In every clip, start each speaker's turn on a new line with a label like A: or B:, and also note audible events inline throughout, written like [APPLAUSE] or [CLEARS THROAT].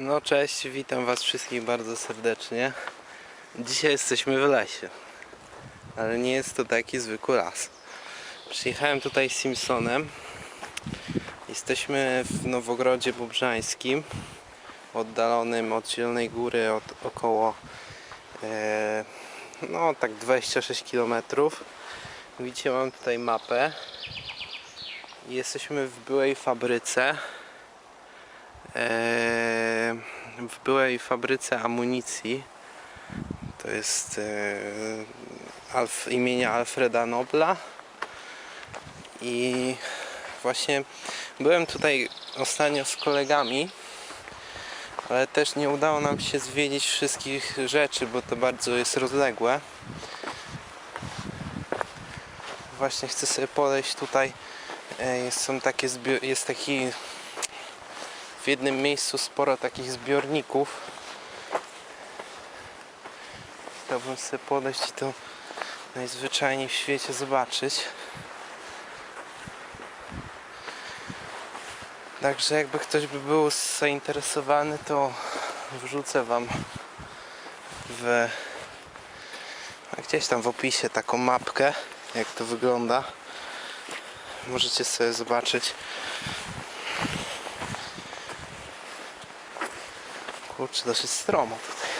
A: No cześć, witam was wszystkich bardzo serdecznie. Dzisiaj jesteśmy w lesie, ale nie jest to taki zwykły las. Przyjechałem tutaj Simpsonem. Jesteśmy w Nowogrodzie Bubrzańskim, oddalonym od Zielonej Góry od około e, no tak 26 km. Widzicie, mam tutaj mapę. Jesteśmy w byłej fabryce w byłej fabryce amunicji. To jest e, Alf, imienia Alfreda Nobla. I właśnie byłem tutaj ostatnio z kolegami, ale też nie udało nam się zwiedzić wszystkich rzeczy, bo to bardzo jest rozległe. Właśnie chcę sobie podejść tutaj. E, Jest, są takie jest taki w jednym miejscu sporo takich zbiorników. Chciałbym sobie podejść i to najzwyczajniej w świecie zobaczyć. Także jakby ktoś by był zainteresowany, to wrzucę wam w gdzieś tam w opisie taką mapkę, jak to wygląda. Możecie sobie zobaczyć. Kurczę, dosyć stromo tutaj.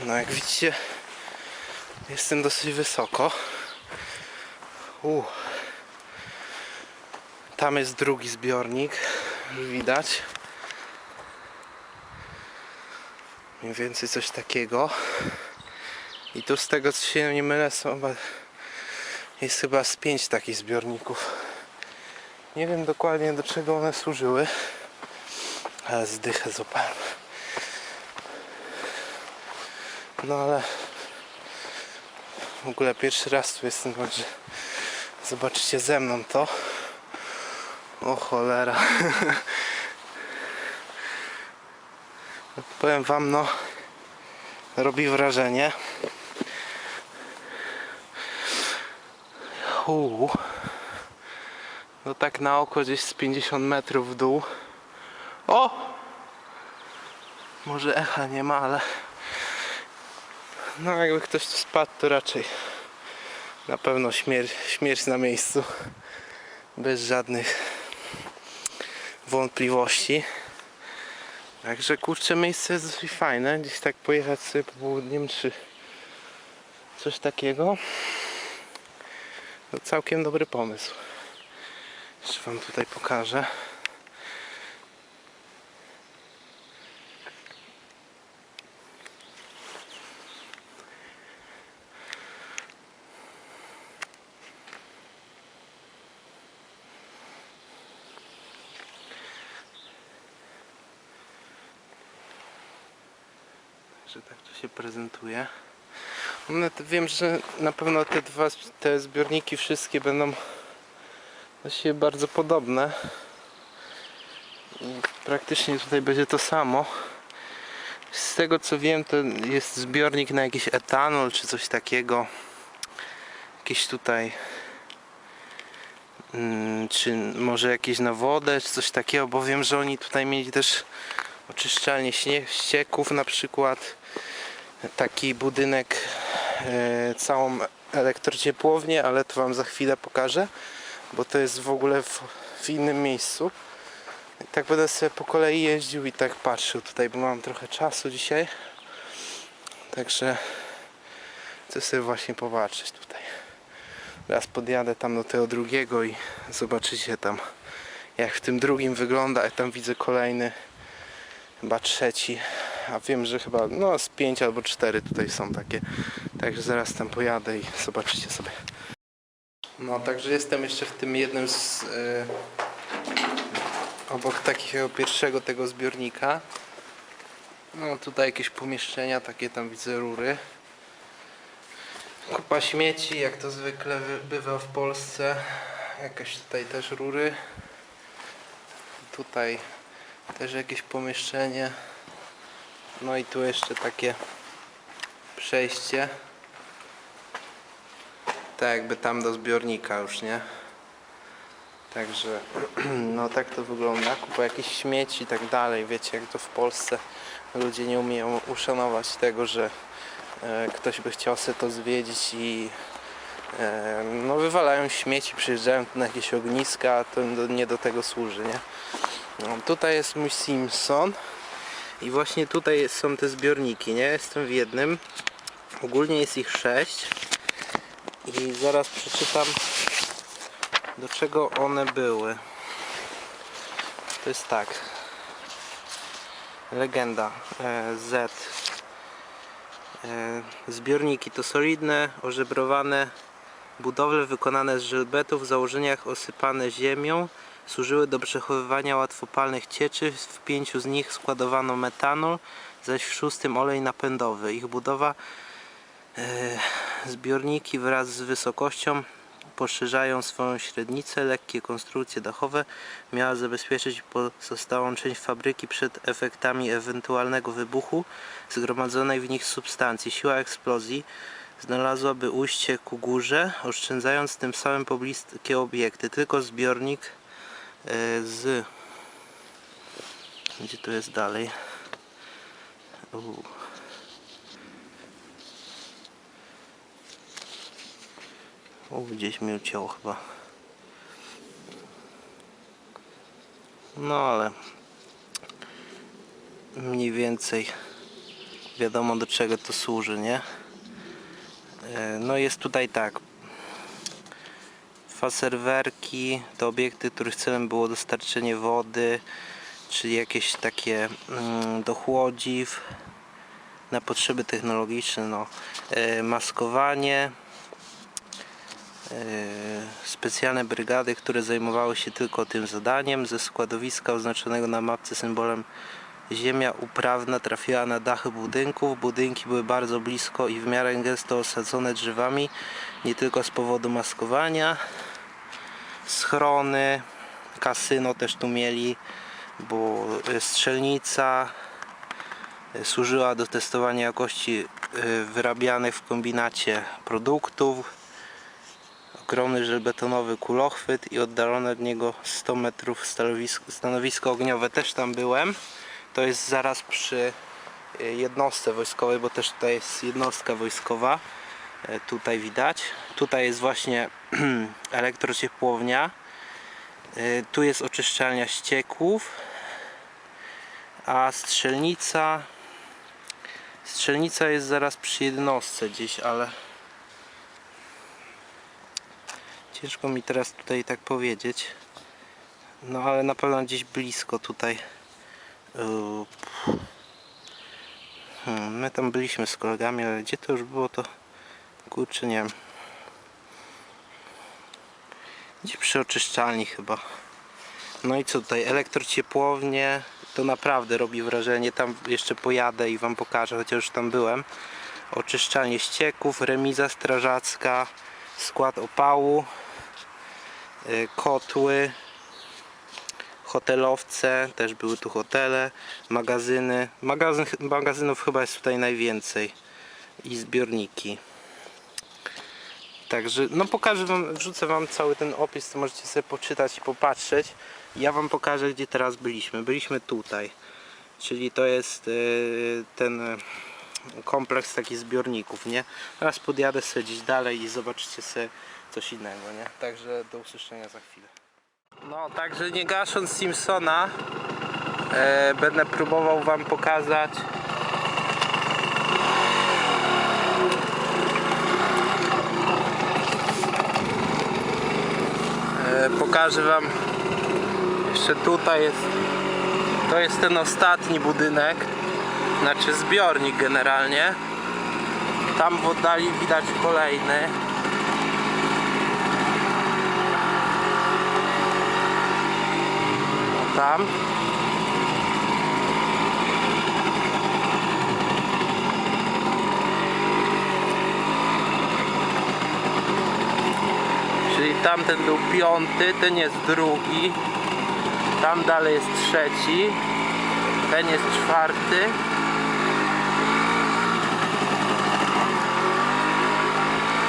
A: No jak widzicie, jestem dosyć wysoko. U. Tam jest drugi zbiornik, widać. Mniej więcej coś takiego. I tu z tego co się nie mylę są chyba, jest chyba z pięć takich zbiorników. Nie wiem dokładnie do czego one służyły, ale zdychę złapałem. No ale w ogóle pierwszy raz tu jestem, także zobaczycie ze mną to. O cholera. [LAUGHS] Powiem wam, no robi wrażenie. Uuu. No tak na oko gdzieś z 50 metrów w dół. O! Może echa nie ma, ale no jakby ktoś tu spadł, to raczej na pewno śmierć, śmierć na miejscu. Bez żadnych wątpliwości. Także kurczę, miejsce jest dosyć fajne. Gdzieś tak pojechać sobie popołudniem czy coś takiego. To całkiem dobry pomysł. Jeszcze wam tutaj pokażę. Że tak to się prezentuje. Wiem, że na pewno te dwa te zbiorniki wszystkie będą do siebie bardzo podobne. Praktycznie tutaj będzie to samo. Z tego co wiem, to jest zbiornik na jakiś etanol czy coś takiego. Jakieś tutaj. mm, Czy może jakieś na wodę, czy coś takiego, bo wiem, że oni tutaj mieli też oczyszczalnię śnie- ścieków na przykład. Taki budynek, e, całą elektrociepłownię, ale to wam za chwilę pokażę bo to jest w ogóle w, w innym miejscu. I tak będę sobie po kolei jeździł i tak patrzył tutaj, bo mam trochę czasu dzisiaj. Także chcę sobie właśnie popatrzeć tutaj. Raz podjadę tam do tego drugiego i zobaczycie tam jak w tym drugim wygląda, a tam widzę kolejny, chyba trzeci, a wiem, że chyba no z pięć albo cztery tutaj są takie. Także zaraz tam pojadę i zobaczycie sobie. No, także jestem jeszcze w tym jednym z. y, obok takiego pierwszego tego zbiornika. No, tutaj jakieś pomieszczenia, takie tam widzę rury. Kupa śmieci, jak to zwykle wy- bywa w Polsce. Jakieś tutaj też rury. Tutaj też jakieś pomieszczenie. No i tu jeszcze takie przejście. Tak jakby tam do zbiornika już, nie? Także [CLEARS THROAT] no tak to wygląda. Kupa jakichś śmieci i tak dalej. Wiecie jak to w Polsce ludzie nie umieją uszanować tego, że e, ktoś by chciał sobie to zwiedzić i e, no wywalają śmieci, przyjeżdżają na jakieś ogniska, a to nie do tego służy, nie? No, tutaj jest mój Simpson i właśnie tutaj są te zbiorniki, nie? Jestem w jednym. Ogólnie jest ich sześć i zaraz przeczytam do czego one były. To jest tak. Legenda e, Z. E, zbiorniki to solidne, ożebrowane budowle wykonane z żelbetu w założeniach osypane ziemią. Służyły do przechowywania łatwopalnych cieczy. W pięciu z nich składowano metanol, zaś w szóstym olej napędowy. Ich budowa e, zbiorniki wraz z wysokością poszerzają swoją średnicę. Lekkie konstrukcje dachowe miała zabezpieczyć pozostałą część fabryki przed efektami ewentualnego wybuchu zgromadzonej w nich substancji. Siła eksplozji znalazłaby ujście ku górze, oszczędzając tym samym pobliskie obiekty. Tylko zbiornik e, z... Gdzie tu jest dalej? U. O, gdzieś mi ucięło chyba. No ale mniej więcej wiadomo do czego to służy, nie? E, No jest tutaj tak. Faserwerki to obiekty, których celem było dostarczenie wody, czy jakieś takie mm, dochłodziw na potrzeby technologiczne, no. E, maskowanie, specjalne brygady, które zajmowały się tylko tym zadaniem. Ze składowiska oznaczonego na mapce symbolem ziemia uprawna trafiła na dachy budynków. Budynki były bardzo blisko i w miarę gęsto osadzone drzewami, nie tylko z powodu maskowania. Schrony, kasyno też tu mieli, bo e, strzelnica e, służyła do testowania jakości e, wyrabianych w kombinacie produktów ogromny żelbetonowy kulochwyt i oddalone od niego 100 metrów stanowisko, stanowisko ogniowe. Też tam byłem. To jest zaraz przy e, jednostce wojskowej bo też tutaj jest jednostka wojskowa. E, tutaj widać. Tutaj jest właśnie [CLEARS THROAT] elektrociepłownia. E, tu jest oczyszczalnia ścieków a strzelnica strzelnica jest zaraz przy jednostce gdzieś ale Ciężko mi teraz tutaj tak powiedzieć. No ale na pewno gdzieś blisko tutaj. Yy, Hmm, my tam byliśmy z kolegami, ale gdzie to już było to kurczę nie wiem. Gdzie przy oczyszczalni chyba. No i co tutaj? Elektrociepłownie to naprawdę robi wrażenie. Tam jeszcze pojadę i wam pokażę, chociaż już tam byłem. Oczyszczalnie ścieków, remiza strażacka, skład opału, kotły, hotelowce, też były tu hotele, magazyny. Magazyn, magazynów chyba jest tutaj najwięcej i zbiorniki. Także no pokażę wam, wrzucę wam cały ten opis, to możecie sobie poczytać i popatrzeć. Ja wam pokażę gdzie teraz byliśmy. Byliśmy tutaj, czyli to jest y, ten y, kompleks takich zbiorników, nie? Teraz podjadę sobie gdzieś dalej i zobaczycie sobie coś innego, nie? Także do usłyszenia za chwilę. No, także nie gasząc Simpsona, e, będę próbował wam pokazać e, pokażę wam jeszcze tutaj jest to jest ten ostatni budynek znaczy zbiornik generalnie tam w oddali widać kolejny tam. Czyli tamten był piąty, ten jest drugi. Tam dalej jest trzeci. Ten jest czwarty.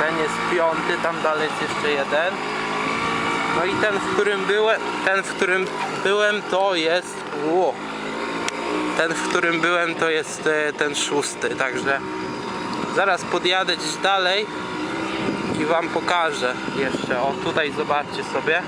A: Ten jest piąty, tam dalej jest jeszcze jeden No i ten, w którym byłem, ten, w którym byłem, to jest. Ło, ten, w którym byłem, to jest e, ten szósty. Także zaraz podjadę gdzieś dalej i wam pokażę jeszcze. O, tutaj zobaczcie sobie.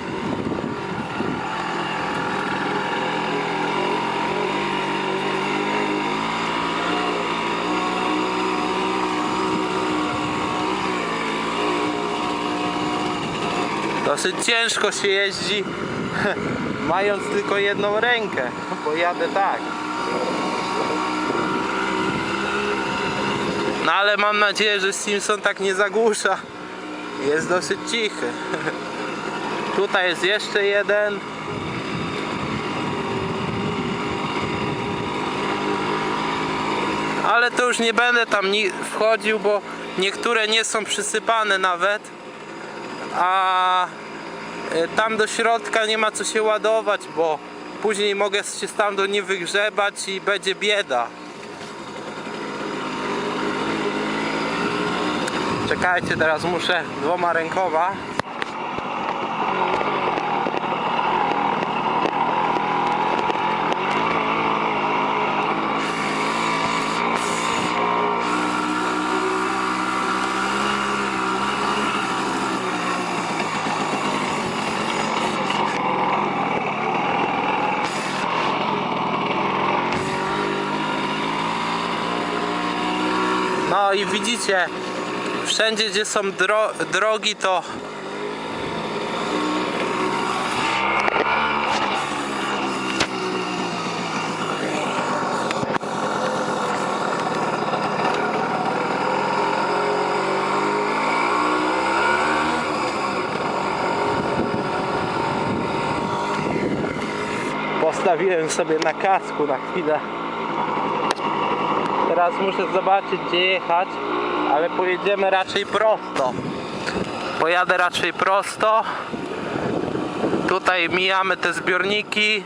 A: Dosyć ciężko się jeździ, [LAUGHS] mając tylko jedną rękę, bo jadę tak. No ale mam nadzieję, że Simpson tak nie zagłusza. Jest dosyć cichy. [LAUGHS] Tutaj jest jeszcze jeden. Ale to już nie będę tam wchodził, bo niektóre nie są przysypane nawet. A tam do środka nie ma co się ładować, bo później mogę się stamtąd nie wygrzebać i będzie bieda. Czekajcie, teraz muszę dwoma rękoma. I widzicie, wszędzie gdzie są dro drogi to postawiłem sobie na kasku na chwilę Teraz muszę zobaczyć gdzie jechać, ale pojedziemy raczej prosto. Pojadę raczej prosto. Tutaj mijamy te zbiorniki.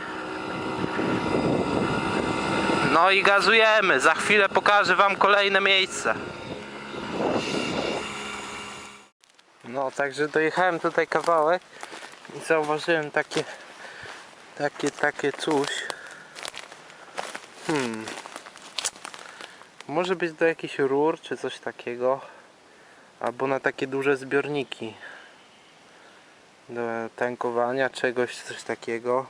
A: No i gazujemy. Za chwilę pokażę wam kolejne miejsce. No, także dojechałem tutaj kawałek i zauważyłem takie takie takie coś. Hmm. Może być do jakichś rur czy coś takiego. Albo na takie duże zbiorniki. Do tankowania czegoś, coś takiego.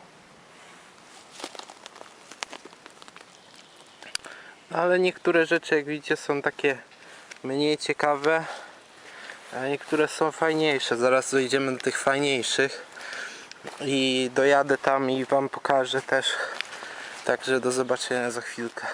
A: No, Ale niektóre rzeczy jak widzicie są takie mniej ciekawe. A niektóre są fajniejsze. Zaraz dojdziemy do tych fajniejszych. I dojadę tam i wam pokażę też. Także do zobaczenia za chwilkę.